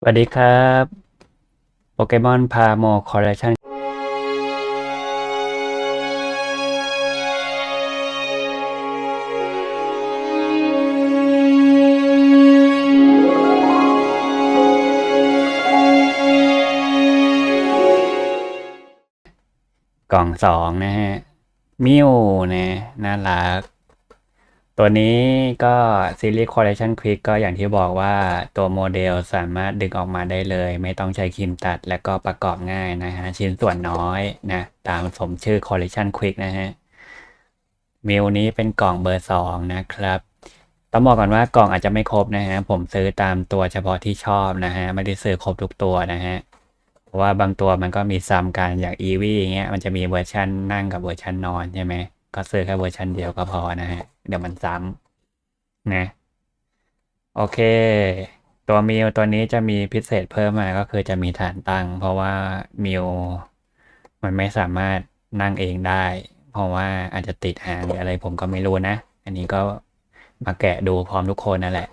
สวัสดีครับโปเกมอนพาโมคอลเลคชันกล่องสองนะฮะ มิวนะน่ารัก ตัวนี้ก็ซีรีส์ Collection Quick ก็อย่างที่บอกว่าตัวโมเดลสามารถดึงออกมาได้เลย ไม่ต้องใช้ครีมตัดและก็ประกอบง่ายนะฮะ ชิ้นส่วนน้อยนะ ตามสมชื่อ Collection Quick นะฮะมิวนี้เป็นกล่องเบอร์สองนะครับต้องบอกก่อนว่ากล่องอาจจะไม่ครบนะฮะ ผมซื้อตามตัวเฉพาะที่ชอบนะฮะ ไม่ได้ซื้อครบทุกตัวนะฮะ เพราะว่าบางตัวมันก็มีซ้ำกันอย่างอีวีอย่างเงี้ยมันจะมีเวอร์ชันนั่งกับเวอร์ชันนอนใช่ไหม ก็ซื้อแค่เวอร์ชันเดียวก็พอนะฮะ เดี๋ยวมันซ้ำนะ โอเค ตัวมิวตัวนี้จะมีพิเศษเพิ่มมาก็คือจะมีฐานตั้ง เพราะว่ามิวมันไม่สามารถนั่งเองได้ เพราะว่าอาจจะติดหางหรืออะไรผมก็ไม่รู้นะ อันนี้ก็มาแกะดูพร้อมทุกคนนั่นแหละ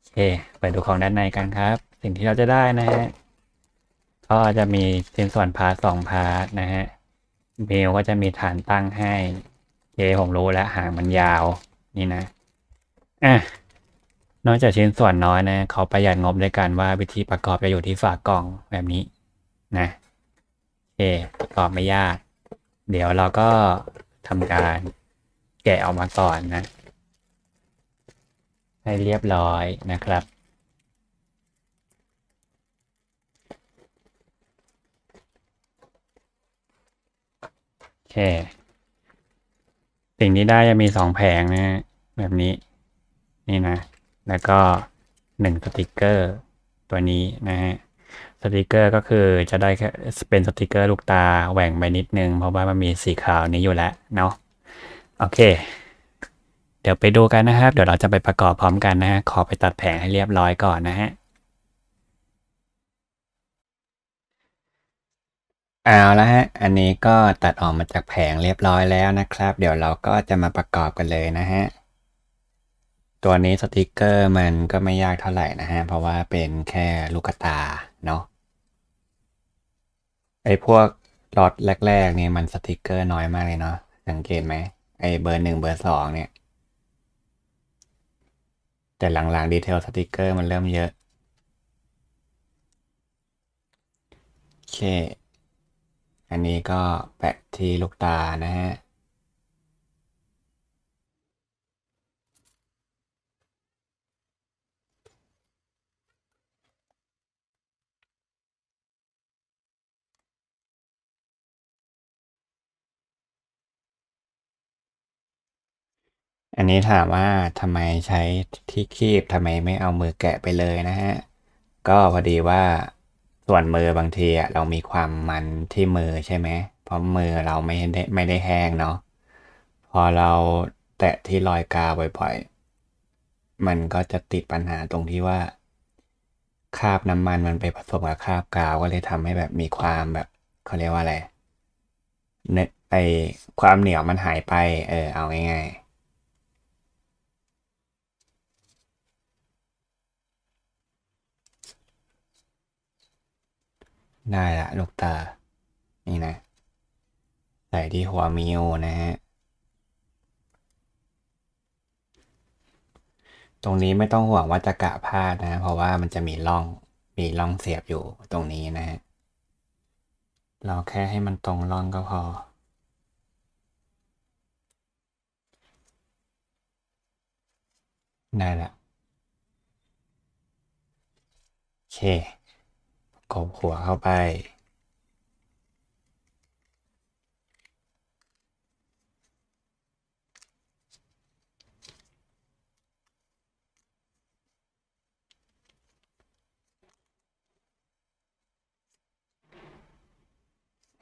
โอเคไปดูของด้านในกันครับ สิ่งที่เราจะได้นะฮะก็จะมีชิ้นส่วนพาร์ทสองพาร์ทนะฮะเมลก็จะมีฐานตั้งให้ เยผมรู้แล้วหางมันยาวนี่นะอะนอกจากชิ้นส่วนน้อยนะเขาประหยัดงบด้วยกันว่าวิธีประกอบจะอยู่ที่ฝากล่องแบบนี้นะโอเคประกอบไม่ยาก เดี๋ยวเราก็ทำการแกะออกมาก่อนนะ ให้เรียบร้อยนะครับโอเค สิ่งที่ได้จะมีสองแผงนะฮะแบบนี้ นี่นะ แล้วก็หนึ่งสติกเกอร์ ตัวนี้นะฮะสติกเกอร์ก็คือจะได้แค่เป็นสติกเกอร์ลูกตาแหว่งไปนิดนึง เพราะว่ามันมีสีขาวนี้อยู่แล้วเนาะโอเค เดี๋ยวไปดูกันนะครับ เดี๋ยวเราจะไปประกอบพร้อมกันนะฮะขอไปตัดแผงให้เรียบร้อยก่อนนะฮะ เอาละฮะ อันนี้ก็ตัดออกมาจากแผงเรียบร้อยแล้วนะครับ เดี๋ยวเราก็จะมาประกอบกันเลยนะฮะ ตัวนี้สติกเกอร์มันก็ไม่ยากเท่าไหร่นะฮะ เพราะว่าเป็นแค่ลูกตาเนาะ ไอ้พวกล็อตแรก ๆ นี่มันสติกเกอร์น้อยมากเลยเนาะ สังเกตไหม ไอ้เบอร์หนึ่งเบอร์สองเนี่ย แต่หลังๆดีเทลสติกเกอร์มันเริ่มเยอะ โอเค อันนี้ก็แปะที่ลูกตานะฮะ อันนี้ถามว่าทำไมใช้ที่คีบทำไมไม่เอามือแกะไปเลยนะฮะ ก็พอดีว่า ส่วนมือบางทีอะเรามีความมันที่มือใช่ไหมเพราะมือเราไม่ได้ไม่ได้แห้งเนาะพอเราแตะที่รอยกาวบ่อยๆ มันก็จะติดปัญหาตรงที่ว่าคราบน้ำมันมันไปผสมกับคราบกาวก็เลยทำให้แบบมีความแบบเขาเรียกว่าอะไรเนไอความเหนียวมันหายไป เออเอาง่ายๆ ได้ละลูกตา นี่นะ ใส่ที่หัวมิวนะฮะ ตรงนี้ไม่ต้องห่วงว่าจะกะพลาดนะ เพราะว่ามันจะมีร่อง มีร่องเสียบอยู่ตรงนี้นะฮะ เราแค่ให้มันตรงร่องก็พอได้ละโอเค กบหัวเข้าไป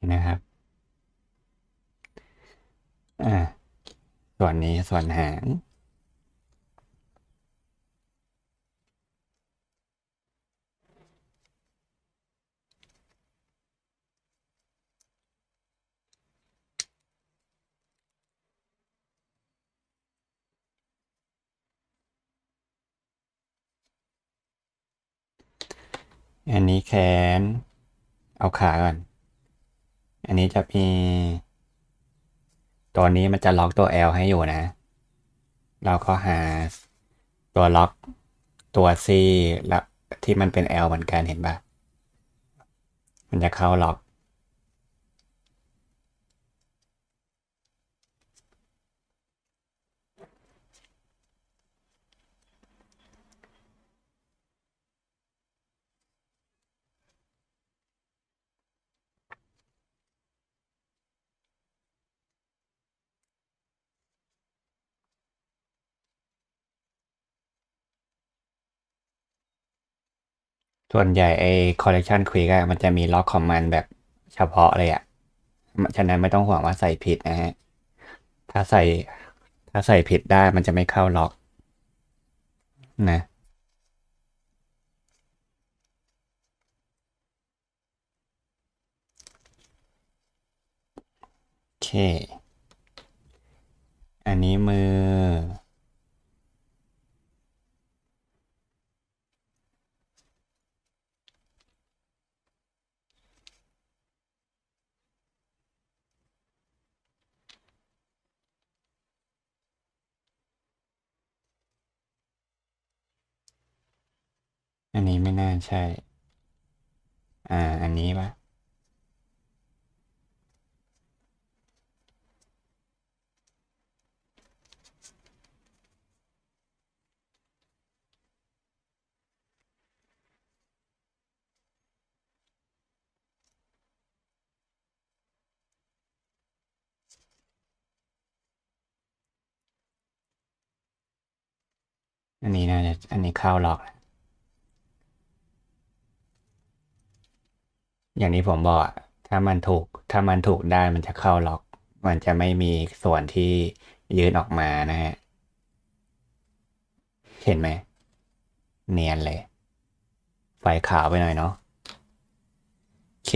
นี่นะครับ อ่า ส่วนนี้ส่วนหาง อันนี้แขน เอาขาก่อน อันนี้จะมี ตัวนี้มันจะล็อกตัว L ให้อยู่นะ เราก็หาตัวล็อกตัว C แล้วที่มันเป็น L เหมือนกันเห็นปะมันจะเข้าล็อก ส่วนใหญ่ไอ้ collection quick อะมันจะมีล็อกของมันด์แบบเฉพาะเลยอะฉะนั้นไม่ต้องห่วงว่าใส่ผิดนะฮะ ถ้าใส่ ถ้าใส่ผิดได้มันจะไม่เข้าล็อก นะโอเค อันนี้มือ อันนี้ไม่น่าใช่ อ่า อันนี้ปะอันนี้น่าจะอันนี้เข้าล็อกแล้ว อย่างที่ผมบอกอะถ้ามันถูกถ้ามันถูกได้มันจะเข้าล็อก มันจะไม่มีส่วนที่ยืนออกมานะฮะ เห็นไหม เนียนเลย ไฟขาวไปหน่อยเนาะโอเค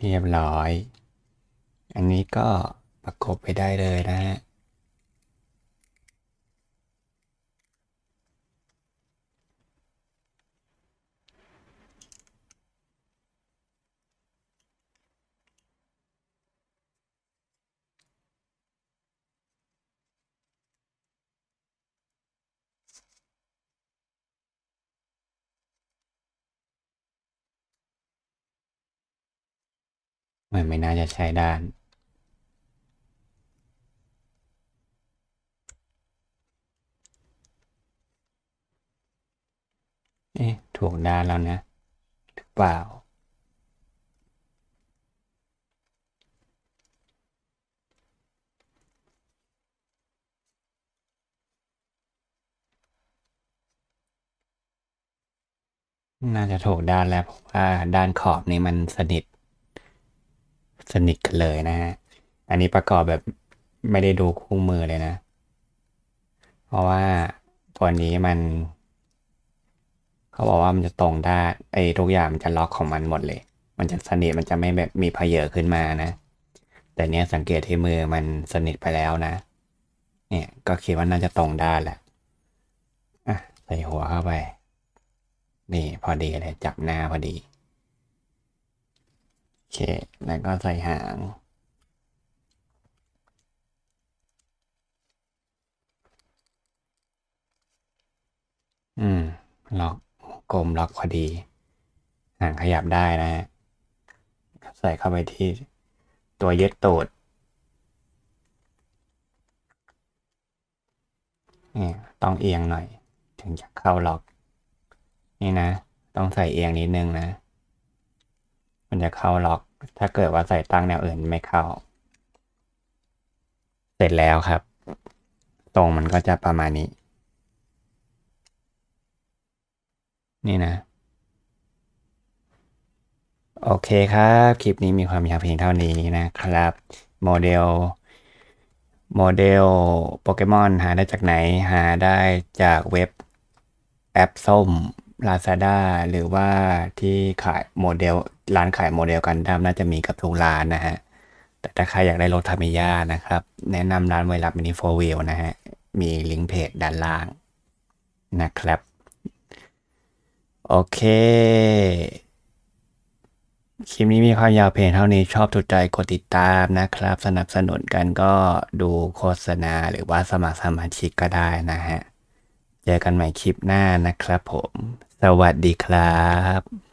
เรียบร้อย อันนี้ก็ประกบไปได้เลยนะฮะมันไม่น่าจะใช้ด้าน เอ๊ะถูกด้านแล้วนะ หรือเปล่า น่าจะถูกด้านแล้วเพราะว่าด้านขอบนี้มันสนิท สนิทกันเลยนะฮะ อันนี้ประกอบแบบไม่ได้ดูคู่มือเลยนะ เพราะว่าตัวนี้มัน เขาบอกว่ามันจะตรงได้ไอ้ทุกอย่างมันจะล็อกของมันหมดเลย มันจะสนิทมันจะไม่แบบมีเพเยอขึ้นมานะ แต่เนี้ยสังเกตที่มือมันสนิทไปแล้วนะ เนี่ยก็คิดว่าน่าจะตรงได้แหละอะใส่หัวเข้าไป นี่พอดีเลยจับหน้าพอดีโอเคแล้วก็ใส่หางอืมล็อก กลมล็อกพอดี หางขยับได้นะฮะใส่เข้าไปที่ตัวยึดตูดนี่ต้องเอียงหน่อย ถึงจะเข้าล็อก นี่นะ ต้องใส่เอียงนิดนึงนะ มันจะเข้าล็อก ถ้าเกิดว่าใส่ตั้งแนวอื่นไม่เข้า เสร็จแล้วครับ ตรงมันก็จะประมาณนี้ นี่นะ โอเคครับ คลิปนี้มีความยาวเพียงเท่านี้นะครับ โมเดล โมเดลโปเกมอนหาได้จากไหน หาได้จากเว็บแอปส้ม Lazada หรือว่าที่ขายโมเดล ร้านขายโมเดลกันดั้มน่าจะมีกับทุกร้านนะฮะ แต่ถ้าใครอยากได้รถทามิยานะครับ แนะนำร้านไวรับมินิโฟวิลนะฮะ มีลิงก์เพจด้านล่างนะครับ โอเค คลิปนี้มีความยาวเพียงเท่านี้ชอบถูกใจกดติดตามนะครับ สนับสนุนกันก็ดูโฆษณาหรือว่าสมัครสมาชิกก็ได้นะฮะ เจอกันใหม่คลิปหน้านะครับผม สวัสดีครับ